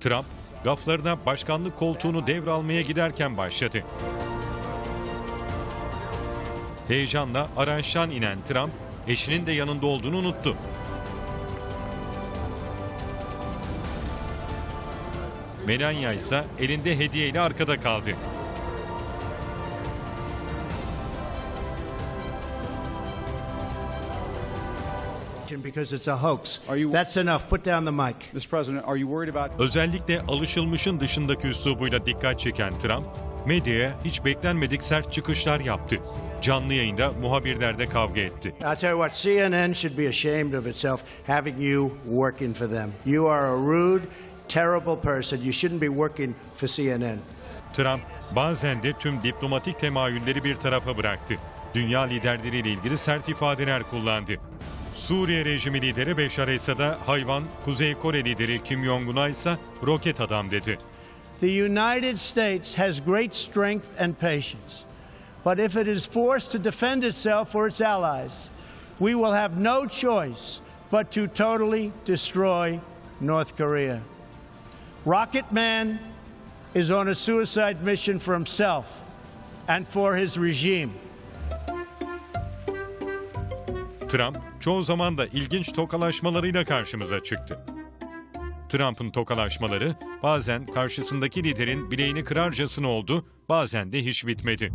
Trump, gaflarına başkanlık koltuğunu devralmaya giderken başladı. Heyecanla araçtan inen Trump, eşinin de yanında olduğunu unuttu. Melania ise elinde hediyeyle arkada kaldı. Because it's a hoax. Are you- That's enough. Put down the mic. Mr. President, are you worried about Özellikle alışılmışın dışındaki üslubuyla dikkat çeken Trump, medyaya hiç beklenmedik sert çıkışlar yaptı. Canlı yayında muhabirlerle kavga etti. I'll tell you what, CNN should be ashamed of itself having you working for them. You are a rude, terrible person. You shouldn't be working for CNN. Trump bazen de tüm diplomatik temayülleri bir tarafa bıraktı. Dünya liderleriyle ilgili sert ifadeler kullandı. Suriye rejimi lideri Beşar Esad'a hayvan, Kuzey Kore lideri Kim Jong-un'a ise roket adam dedi. The United States has great strength and patience. But if it is forced to defend itself or its allies, we will have no choice but to totally destroy North Korea. Rocket Man is on a suicide mission for himself and for his regime. Trump çoğu zaman da ilginç tokalaşmalarıyla karşımıza çıktı. Trump'ın tokalaşmaları bazen karşısındaki liderin bileğini kırarcasına oldu, bazen de hiç bitmedi.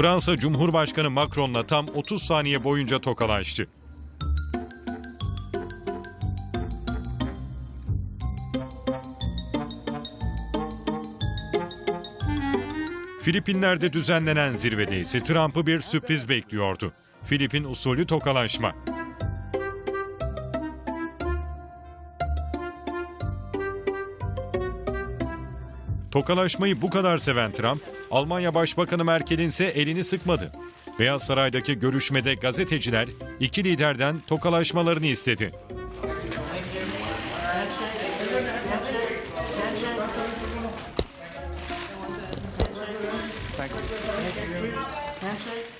Fransa Cumhurbaşkanı Macron'la tam 30 saniye boyunca tokalaştı. Filipinler'de düzenlenen zirvede ise Trump'ı bir sürpriz bekliyordu. Filipin usulü tokalaşma. Tokalaşmayı bu kadar seven Trump, Almanya Başbakanı Merkel'in ise elini sıkmadı. Beyaz Saray'daki görüşmede gazeteciler iki liderden tokalaşmalarını istedi. Thank you.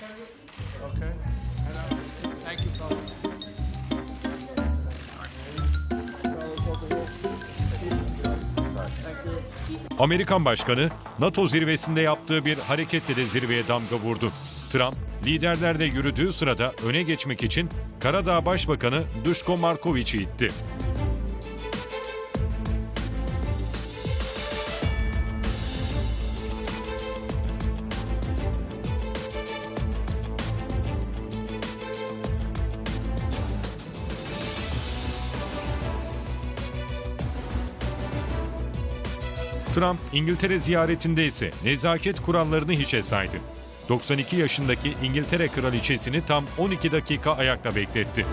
Amerikan Başkanı NATO zirvesinde yaptığı bir hareketle de zirveye damga vurdu. Trump, liderlerle yürüdüğü sırada öne geçmek için Karadağ Başbakanı Duško Marković'i itti. Trump İngiltere ziyaretinde ise nezaket kurallarını hiçe saydı. 92 yaşındaki İngiltere kraliçesini tam 12 dakika ayakta bekletti.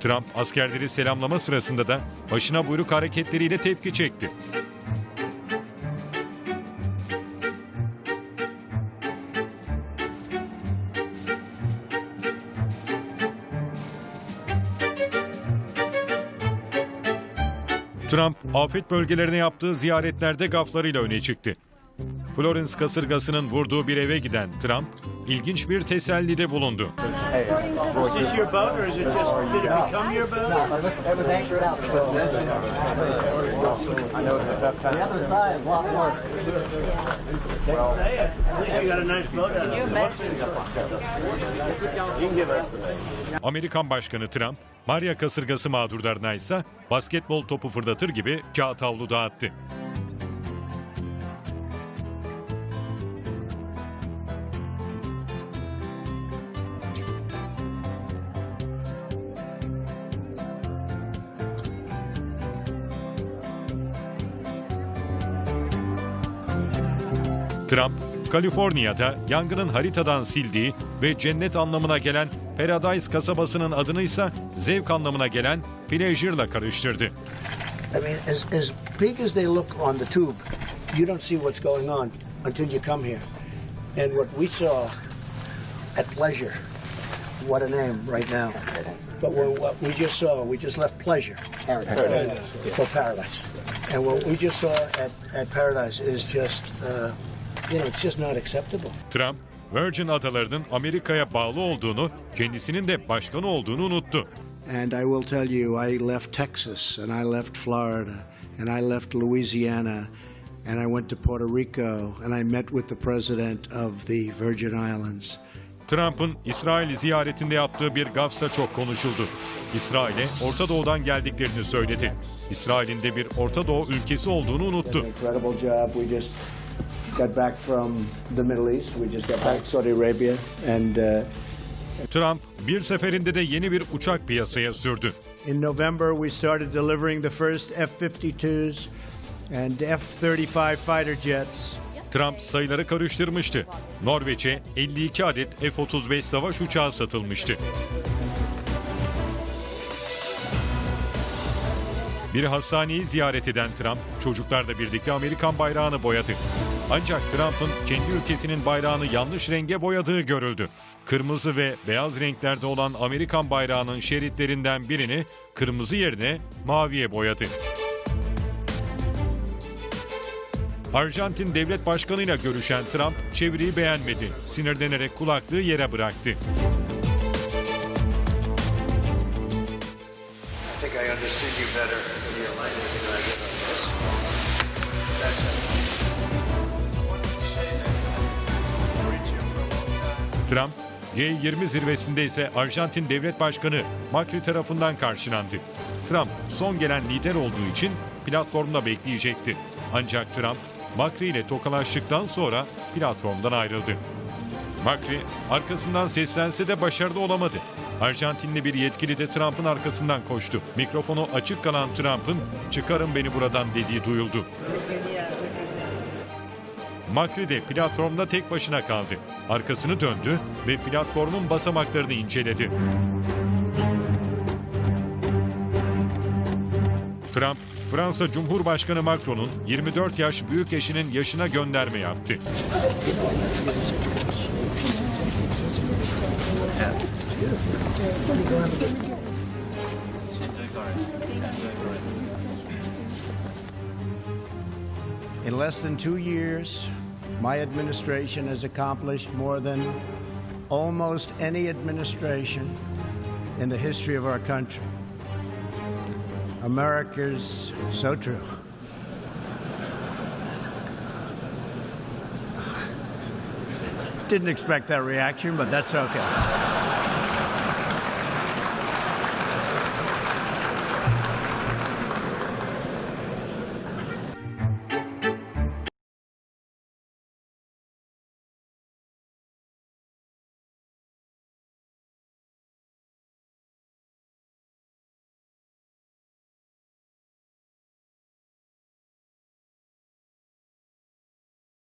Trump askerleri selamlama sırasında da başına buyruk hareketleriyle tepki çekti. Trump, afet bölgelerine yaptığı ziyaretlerde gaflarıyla öne çıktı. Florence kasırgasının vurduğu bir eve giden Trump, ilginç bir tesellide bulundu. Amerikan Başkanı Trump, Maria kasırgası mağdurlarına ise basketbol topu fırlatır gibi kağıt havlu dağıttı. Trump, Kaliforniya'da yangının haritadan sildiği ve cennet anlamına gelen Paradise kasabasının adını ise zevk anlamına gelen pleasure'la karıştırdı. I mean, as, as big as they look on the tube, you don't see what's going on until you come here. And what we saw at Pleasure, what a name right now. But what we just saw, we just left Pleasure Paradise. for Paradise. And what we just saw at, at Paradise is just, uh, you know, it's just not acceptable. Trump, Virgin Adaları'nın Amerika'ya bağlı olduğunu, kendisinin de başkanı olduğunu unuttu. And I will tell you, I left Texas and I left Florida and I left Louisiana and I went to Puerto Rico and I met with the president of the Virgin Islands. Trump'ın İsrail ziyaretinde yaptığı bir gafsa çok konuşuldu. İsrail'e Orta Doğu'dan geldiklerini söyledi. İsrail'in de bir Orta Doğu ülkesi olduğunu unuttu. Incredible job. We just got back from the Middle East. We just got back Saudi Arabia and uh, Trump bir seferinde de yeni bir uçak piyasaya sürdü. In November, we started delivering the first F 52s and F 35 fighter jets. Trump sayıları karıştırmıştı. Norveç'e 52 adet F-35 savaş uçağı satılmıştı. Bir hastaneyi ziyaret eden Trump, çocuklarla birlikte Amerikan bayrağını boyadı. Ancak Trump'ın kendi ülkesinin bayrağını yanlış renge boyadığı görüldü. Kırmızı ve beyaz renklerde olan Amerikan bayrağının şeritlerinden birini kırmızı yerine maviye boyadı. Arjantin devlet başkanıyla görüşen Trump çeviriyi beğenmedi. Sinirlenerek kulaklığı yere bıraktı. I understood you better in your language than I did on this. That's it. Trump, G20 zirvesinde ise Arjantin devlet başkanı Macri tarafından karşılandı. Trump son gelen lider olduğu için platformda bekleyecekti. Ancak Trump, Macri ile tokalaştıktan sonra platformdan ayrıldı. Macri arkasından seslense de başarılı olamadı. Arjantinli bir yetkili de Trump'ın arkasından koştu. Mikrofonu açık kalan Trump'ın çıkarın beni buradan dediği duyuldu. Macri de platformda tek başına kaldı. Arkasını döndü ve platformun basamaklarını inceledi. Trump, Fransa Cumhurbaşkanı Macron'un 24 yaş büyük eşinin yaşına gönderme yaptı. In less than two years, my administration has accomplished more than almost any administration in the history of our country. America's so true. Didn't expect that reaction, but that's okay.